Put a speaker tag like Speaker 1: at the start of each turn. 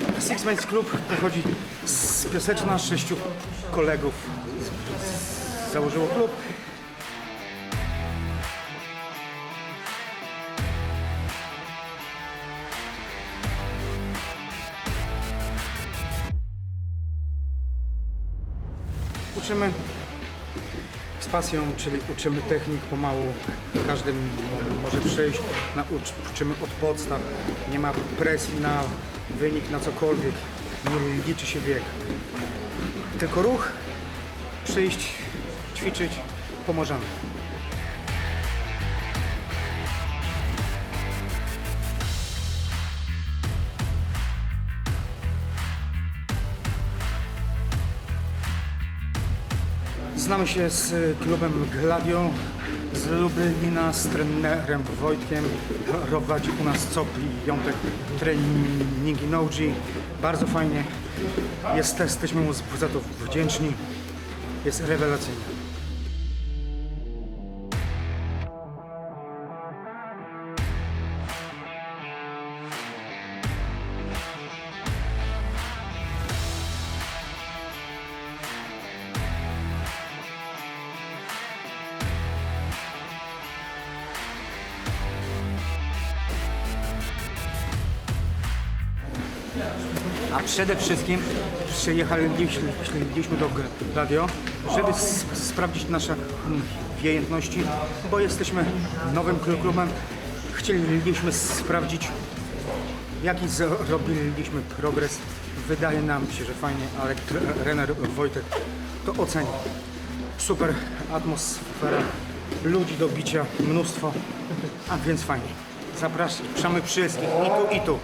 Speaker 1: Six Men's Club pochodzi z Piaseczna, sześciu kolegów założyło klub. Uczymy z pasją, czyli uczymy technik pomału. Każdy może przejść, naucz, uczymy od podstaw. Nie ma presji na wynik, na cokolwiek. Nie liczy się wiek. Tylko ruch, przyjść, ćwiczyć, pomożemy. Znamy się z klubem Gladio z Lublina, z trenerem Wojtkiem. Prowadzi u nas COP i Jątek treningi Nogi. Bardzo fajnie. Jest, jesteśmy mu za to wdzięczni. Jest rewelacyjnie. A przede wszystkim przyjechaliśmy do Gladio, żeby sprawdzić nasze mm, umiejętności, bo jesteśmy nowym klu- klubem. Chcieliśmy sprawdzić, jaki zrobiliśmy progres. Wydaje nam się, że fajnie, ale trener Wojtek to oceni. Super atmosfera, ludzi do bicia, mnóstwo, a więc fajnie. Zapraszamy wszystkich i tu, i tu.